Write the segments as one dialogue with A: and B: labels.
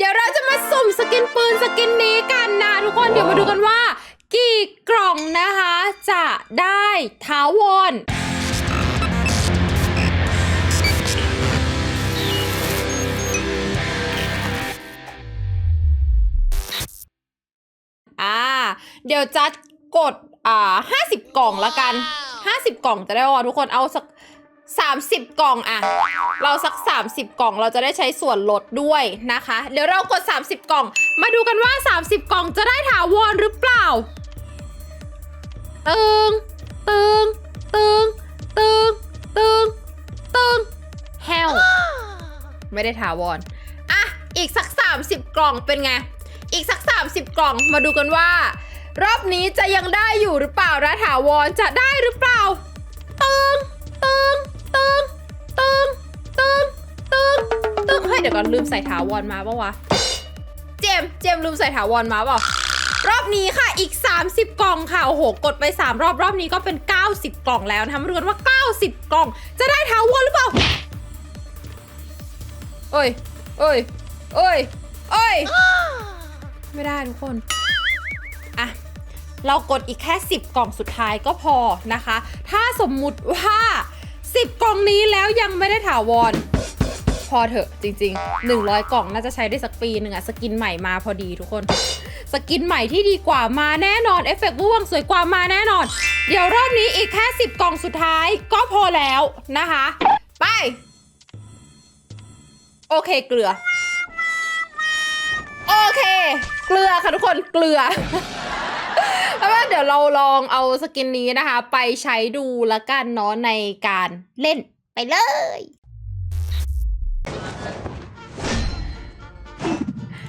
A: เดี๋ยวเราจะมาสุ่มสกินปืนสกินนี้กันนะทุกคนเดี๋ยวมาดูกันว่า กี่กล่องนะคะ จะได้ท้าวอนอ่า เดี๋ยวจะกดอ่าห้าสิบกล่องละกันห้าสิบกล่องจะได้ว่าทุกคนเอาสัก สามสิบกล่องอะเราสักสามสิบกล่องเราจะได้ใช้ส่วนลดด้วยนะคะ เดี๋ยวเรากด 30 กล่อง มาดูกันว่า 30 กล่องจะได้ถาวรหรือเปล่า ตึง ตึง ตึง ตึง ตึง ตึงแฮวไม่ได้ถาวรอะ อีกสัก 30 กล่องเป็นไง อีกสัก 30 กล่องมาดูกันว่า รอบนี้จะยังได้อยู่หรือเปล่านะถาวรจะได้หรือเปล่า ตึง เฮ้ยเดี๋ยวก่อนลืมใส่ถาวรมาปะวะ เจม เจมลืมใส่ถาวรมาเปล่ารอบนี้ค่ะอีก 30 กล่องค่ะ โอ้โห กดไป 3 รอบรอบนี้ก็เป็น 90 กล่องแล้วนะคะมาดูกันว่า 90 กล่อง จะได้ถาวรหรือเปล่า เอ้ย เอ้ย เอ้ย เอ้ย ไม่ได้ทุกคนอะเรากดอีกแค่ 10 กล่องสุดท้ายก็พอนะคะ ถ้าสมมุติว่า 10 กล่องนี้แล้วยังไม่ได้ถาวร พอเถอะจริง ๆ 100 กล่องน่าจะใช้ได้สักปีหนึ่งอะสกินใหม่มาพอดีทุกคน สกินใหม่ที่ดีกว่ามาแน่นอนเอฟเฟกต์ร่วงสวยกว่ามาแน่นอน เดี๋ยวรอบนี้อีกแค่10 กล่องสุดท้ายก็พอแล้วนะคะ ไป โอเคเกลือ โอเค เกลือค่ะทุกคนเกลือแล้วว่าเดี๋ยวเราลองเอาสกินนี้นะคะ ไปใช้ดูละกันเนาะในการเล่นไปเลย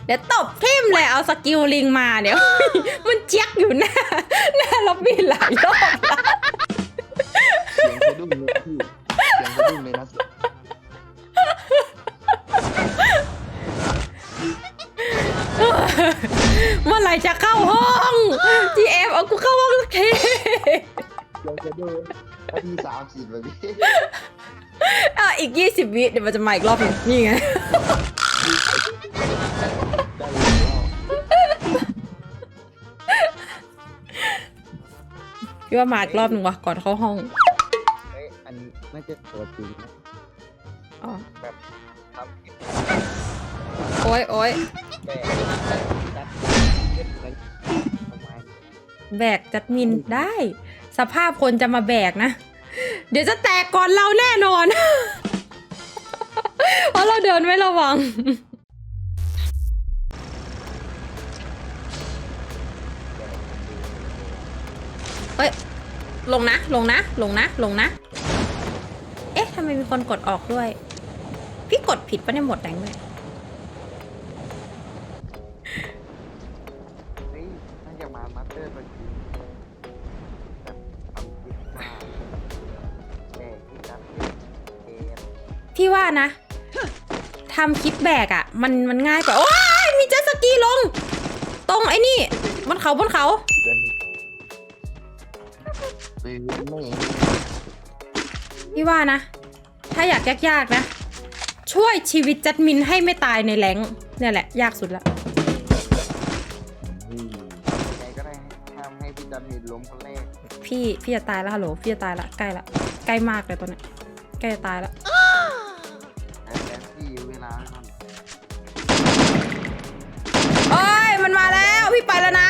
A: เดี๋ยวตบทิมเลยเอาสกิลลิงมาเดี๋ยว มันเจ๊ยกอยู่หน้าหน้าล็อบบี้หลายรอบแล้ว
B: เสียงสะดุ้งเลยพี่เสียงสะดุ้งเลยนะ
A: เมื่อไหร่จะเข้าห้อง GF เอากูเข้าห้องสักที
B: เสียงสะดุ้งนาทีสามสิบเลยพี่
A: อะอีก 20 วิเดี๋ยวมันจะมาอีกรอบหนึงนี่ไง พี่ว่ามาอีกรอบหนึ่งวะก่อนเข้าห้อง
B: เฮ้ยอันนี้น่าจะตัวจริงนะ
A: อ๋อ
B: แบบทำเก็บ
A: โอ้ยโอ้ย
B: แบกจัดเก็บอะไรประมาณ
A: แบกจัดมินได้ สภาพคนจะมาแบกนะ เดี๋ยวจะแตกก่อนเราแน่นอน เพราะเราเดินไม่ระวัง ลงนะ ลงนะ ลงนะ ลงนะ เอ๊ะทำไมมีคนกดออกด้วย พี่กดผิดปะเนี่ยหมดแดงเลย
B: เฮ้ยน่าจะมามาสเตอร์ตัวจริงแบบทำคลิปมาแบกที่จัดเกม
A: พี่ว่านะทำคลิปแบกอะ่ะมันมันง่ายกว่า โอ้ยมีเจ็ตสกีลง ตรงไอ้นี่บนเขาบนเขา
B: เดือน นี้ปืนไม่
A: พี่ว่านะ ถ้าอยากยากๆนะ ช่วยชีวิตจัดมินให้ไม่ตายในแรงค์เนี่ยแหละ ยากสุดละ
B: ไงก็ได้ห้ามให้พี่จันมีล้มคนแรก
A: พี่พี่จะตายแล้วฮัลโหลพี่จะตายละใกล้ละใกล้มากเลยตอนเนี้ยใกล้จะตายละ
B: แต่แอนที่เวลาทำ
A: โอ้ยมันมาแล้วพี่ไปแล้วนะ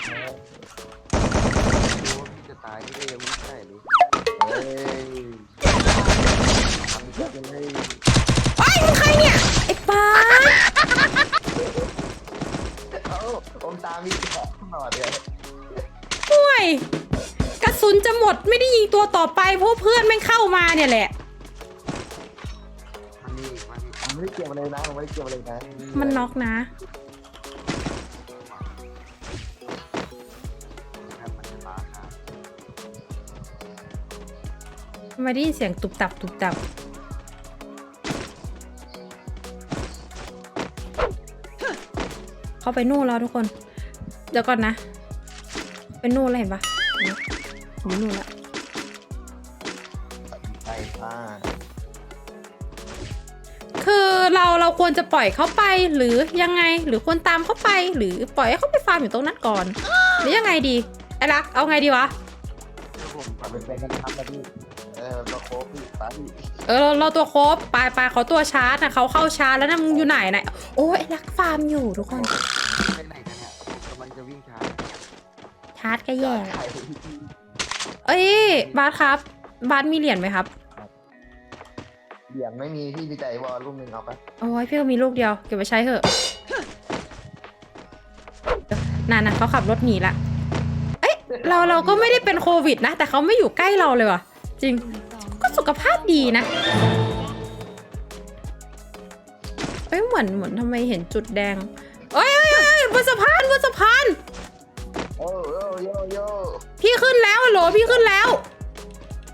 B: ดแล้วดูว่าพี่จะตายที่เร็วไม่ใช่หรือเฮ้ยทำเพื่อจะให้
A: โอ้ยมึงใครเนี่ย ไอ้ป้า
B: เอ้าผมตามมีของหน่อยเดียว
A: ห่วย กระสุนจะหมดไม่ได้ยิงตัวต่อไปเพราะเพื่อนแม่งเข้ามาเนี่ยแหละ
B: มันนี่มันนี่มันไม่ได้เกี่ยวอะไรนะมันไม่ได้เกี่ยวอะไรนะ
A: มันน็อกนะ ทำไมได้ยินเสียงตุบตับตุบตับเข้าไปนู่นแล้วทุกคน เดี๋ยวก่อนนะเป็นนู่นแล้วเห็นปะอยู่นู่นแล้ว
B: ไปผ้า
A: คือเราเราควรจะปล่อยเขาไปหรือยังไงหรือควรตามเขาไป หรือปล่อยให้เขาไปฟาร์มอยู่ตรงนั้นก่อน หรือยังไงดีไอ้รักเอาไงดีวะ
B: ผม
C: เอาเป็นกันครับนะพี่
B: เออมาโคบพี่ตาพี่
A: เออเราเราตัวครบไปไปเขาตัวชาร์จนะเขาเข้าชาร์จแล้วนะมึงอยู่ไหนไหนโอ้ยไอ้รักฟาร์มอยู่ทุกคน
B: ไปไหนกันเนี่ยผมกำลังจะวิ่งช้า
A: ชาร์จก็แย่
B: ใช่
A: เอ้ยบาสครับ บาสมีเหรียญไหมครับ
B: เบี่ยงไม่มีพี่มีใจวอลลูกหนึ่งเอาไป
A: โอ้ยพี่ก็มีลูกเดียวเก็บไปใช้เถอะนั่นนะเขาขับรถหนีละ เอ้ยเราเราก็ไม่ได้เป็นโควิดนะ แต่เขาไม่อยู่ใกล้เราเลยว่ะ จริง ก็สุขภาพดีนะ เอ้ยเหมือนเหมือนทำไมเห็นจุดแดงเอ้ยเอ้ยเอ้ยเอ้ยบนสะพานบนสะพาน
B: โอ้โยโยโย
A: พี่ขึ้นแล้วฮัลโหลพี่ขึ้นแล้ว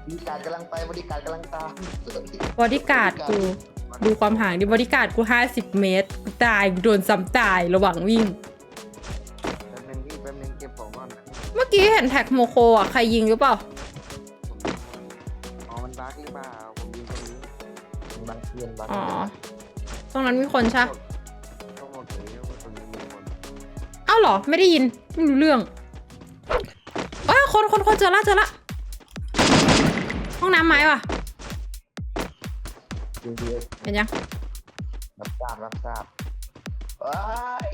B: บริการกำลังไปบริการกำลังตาม
A: บอดี้การ์ดกู ดูความห่างดิบอดี้การ์ดกูห้าสิบเมตรกูตายกูโดนซ้ำตายระหว่างวิ่ง
B: แป๊บนึงพี่แป๊บนึงเก็บของก่อนนะ
A: เมื่อกี้เห็นแท็กโมโคอะ ใครยิงหรือเปล่า
C: เทียนบาง
A: อ๋อ ตรงนั้นมีคนใช่ปะ
B: ต้องบอกเลยว่าตรงนี้มีคน
A: เอ้าเหรอ ไม่ได้ยิน ไม่รู้เรื่องเอ้ยคนคนคนเจอละเจอละ ห้องน้ำไม้ว่ะ
C: จริง
A: เห็นยัง
C: ๆรับทราบรับทราบ
B: ว้าย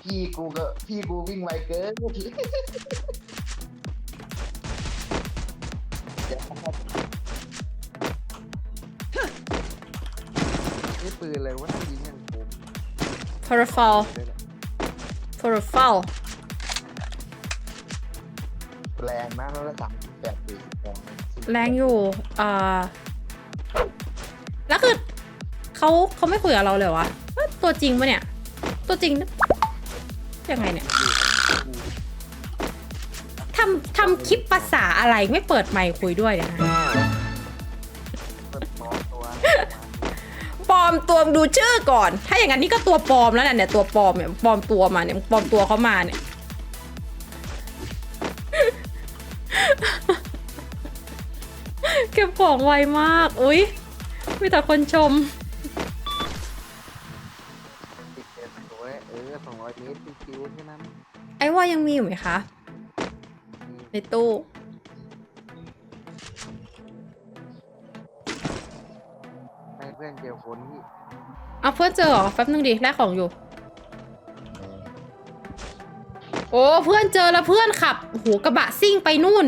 B: พี่กูก็พี่กูวิ่งไวเกินเดี๋ยวนะครับ ปืนอะไรวะน่ายิงอย่างผม
A: p a r a f a l p a r a f a l
C: แรงมากแล้วสามแปดสี่แรง
A: แรงอยู่อ่าแล้วคือเขาเขาไม่คุยกับเราเลยวะเอ้ยตัวจริงปะเนี่ย ตัวจริงนะยังไงเนี่ยทำทำคลิปภาษาอะไรไม่เปิดไมค์คุยด้วยเนี่ยฮะ
B: เปิดม อตัว
A: ปลอมตัวดูชื่อก่อน ถ้าอย่างนั้นนี่ก็ตัวปลอมแล้วนะเนี่ยตัวปลอมเนี่ยปลอมตัวมาเนี่ยปลอมตัวเขามาเนี่ยเก็บของไวมาก อุ้ยมีแต่คนชม
B: ติดเกินตัวเออสองร้อยเมตรคิวๆแค่นั้น
A: ไอ้ว่ายังมีอยู่ไหมคะในตู้
B: อนเจอคนที่
A: เอาเพื่อนเจอเหรอแป๊บนึงดิแลกของอยู่ โอ้เพื่อนเจอแล้วเพื่อนขับโอ้โหกระบะซิ่งไปนู่น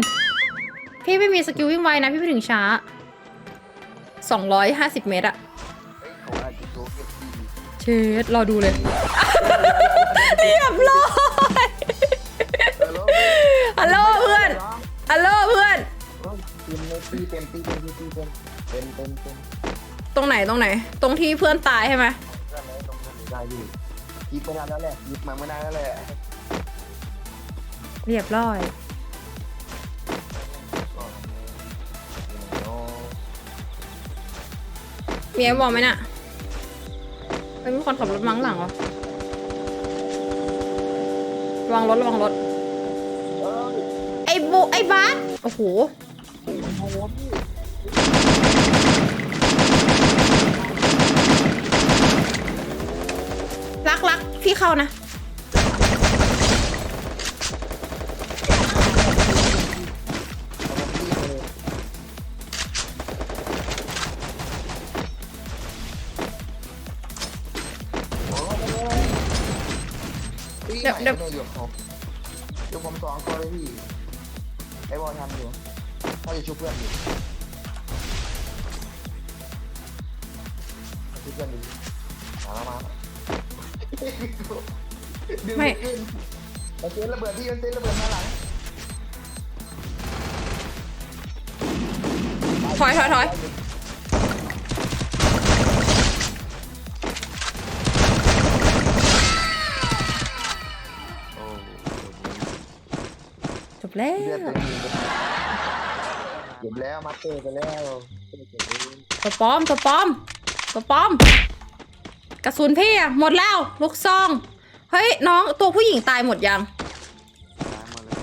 A: พี่ไม่มีสกิลวิ่งไวนะพี่ไปถึงช้า 250 เมตรอะ
B: เฮ้ยเขาอาจจะโชว์เก็บที่
A: เชดรอดูเลยเรียบร้อย
B: เออแล้ว
A: ฮัลโหลเพื่อนฮัลโหลเพื่อน
C: ทีมเลยตีเต็มตีเต็มตีเต็มเต็มเต็มเต็ม
A: ตรงไหนตรงไหน ตรงที่เพื่อนตายใช่ไหม
B: เพื่อนไหนตรงนั้น
C: ได้อยู่ยิบไม่ได้แล้วแหละ
B: หยิบมาไม่ได้แล้วแหละ
A: เรียบร้อย
C: โอ้
A: มีไอ้บอกไหมน่ะเฮ้ยมีคนขับรถมั้งหลังวะระวังรถระวังรถ
C: เอ้ย
A: ไอ้โบไอ้บาสโอ้โห
C: โอ้โหพี่
A: รักรักพี่เข้านะ
B: พี่
A: เดี๋ยว
B: ไหน
A: เดี๋ยว
B: เนี่ยอยู่ผมอยู่ผมสองตัวเลยพี่ไอ้บอลทำอยู่ถ้าจะชุบเพื่อนอยู่ ดึง
A: ไม่
B: ขึ้นมันเซ็นระเบิดพี่มันเซ็นระเบิดมาหลัง
A: ถอยถอยถอย
B: โอ้
A: จบแล้ว
B: เลือดเต็มมือเลย
C: เก็บแล้วมาเตอร์ไปแล้ว
A: ตัวปลอมตัวปลอมตัวปลอมก ระสุนพี่อะหมดแล้วลูกซอง เฮ้ยน้องตัวผู้หญิงตายหมดยัง
B: ตามมาเลย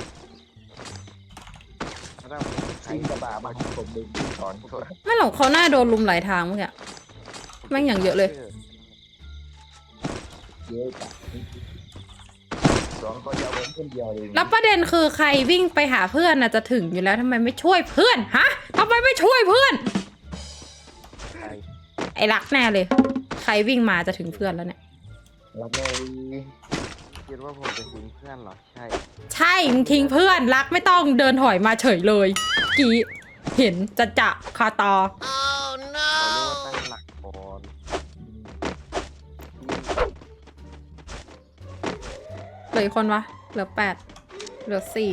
B: แล้วเราใคร
C: ทิ้งกระบะมาให้ผมดึงสอน
B: โทษ
A: ไม่หรอกเขาหน้าโดนลุมหลายทางเมื่อกี้
B: ผม
A: แม่งอย่างเยอะเลย
C: เยอะจัดสองก็ยาวเป็นคนเดียวเอง
A: แล้วประเด็นคือใครวิ่งไปหาเพื่อนน่ะจะถึงอยู่แล้วทำไมไม่ช่วยเพื่อนฮะทำไมไม่ช่วยเพื่อน
B: ใช่
A: ไอ้รักแน่เลยใครวิ่งมาจะถึงเพื่อนแล้วเนี่ย
C: รับเลย
B: คิดว่าผมจะทิ้งเพื่อนเหรอ ใช่
A: ใช่มึงทิ้งเพื่อนรักไม่ต้องเดินถอยมาเฉยเลยกี้เห็นจะจะคาตา
B: เขาเรียกว่าตั้งหลักก่อน
A: เหลืออีกคนวะเหลือแปดเหลือสี่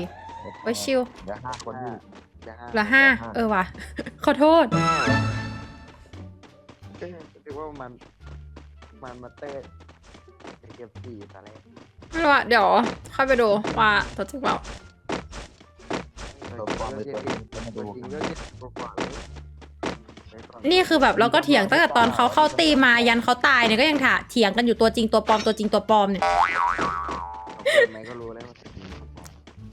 A: ไว้ยชิว
C: เดี๋ยวห้าคนอยู่
B: จะห้า
A: เหลือห้าเออว่ะ ขอโทษ
B: ก็คิดว่ามัน มันมาเต้จะเก็บสี่ตอนแรก
A: ไม่รู้อะเดี๋ยวค่อยไปดูว่าตัวจริงเปล่า
C: ตัวปลอมไปตัวจริงจะมา
B: ตั
C: ดู
B: วจริงก็จะกว่าๆเลยไปก่อ
A: นี่คือแบบเราก็เถียงตั้งแต่ตอนเขาเข้าตีมายันเขาตายเนี่ยก็ยังถาเถียงกันอยู่ตัวจริงตัวปลอมตัวจริงตัวปลอมเนี่ย
B: เขาเปิดไหมก็รู้แล้วว่าจะจริงหรือเปล่า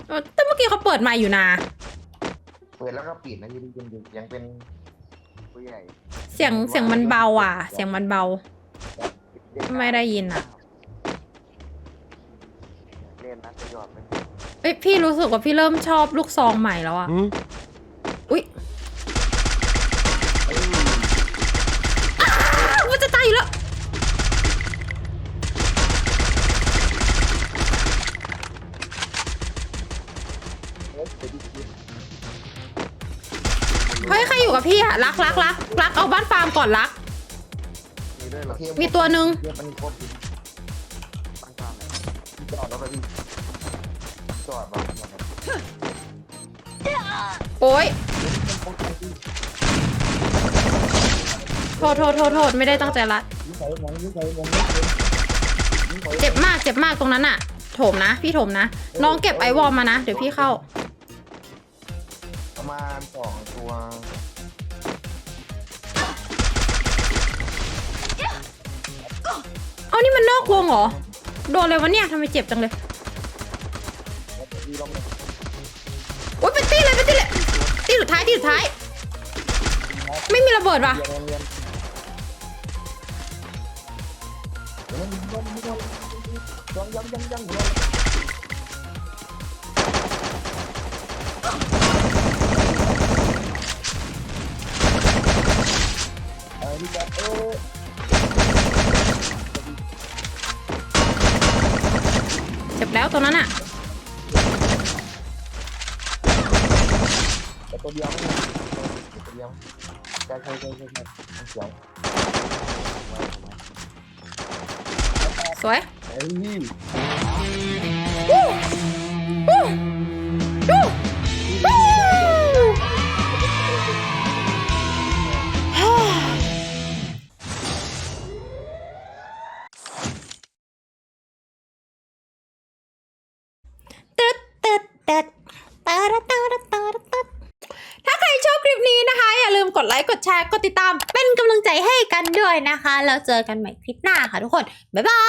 A: เออแต่เมื่อกี้เขาเปิดไมาอยู่นา
C: เปิดแล้วก็ปิดนะยังเป็นยังเป็น
B: ผู้ใหญ่
A: เสียงเสียงมันเบาอะ เสียงมันเบา ไม่ได้ยินอะ
B: เล่นนะจะหยอดไป
A: เอ้ยพี่รู้สึกว่าพี่เริ่มชอบลูกซองใหม่แล้วอะอุ๊ยอ้าวมันจะตายอยู่แล้ว
C: เอ๊ะไปดิคิด
A: เฮ้ย ใครอยู่กับพี่อะรักรักรักรักเอาบ้านฟาร์มก่อนรัก
B: มีด้วยเหรอ
A: มีตัวหนึ่ง
C: เรียกมันครบ
B: ตั้งตามไหน
C: จอดแล้วไปพี่จอดมา
A: โอ๊ยโทษโทษโทษโทษไม่ได้ตั้งใจรัด
C: ยิ่งใส่มองยิ่งใส่มองยิ่งใส่ยิ่งใส่
A: เจ็บมากเจ็บมากตรงนั้นอะโถมนะ พี่โถมนะ น้องเก็บไอวอลมานะ เดี๋ยวพี่เข้า
C: ประมาณสองตัว
A: นี่มันนอกวงเหรอ โดนเลยวะเนี่ยทำไมเจ็บจังเลย
C: ดีลงเลย
A: โอ๊ยเป็นตีเลยเป็นตีเลยตีสุดท้ายตีสุดท้าย ไม่มีระเบิดว่ะ
C: เรีย
A: แล้วตรงนั้นอะ
C: แต่ตัวเดียวไม่ได้ตัวเดียวใช่ใช่ใช่ใช่ใช่เสียว
A: สวย
C: เอ้ย
A: ร์กดติดตามเป็นกำลังใจให้กันด้วยนะคะแล้วเจอกันใหม่คลิปหน้าค่ะทุกคน บ๊ายบา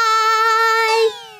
A: ย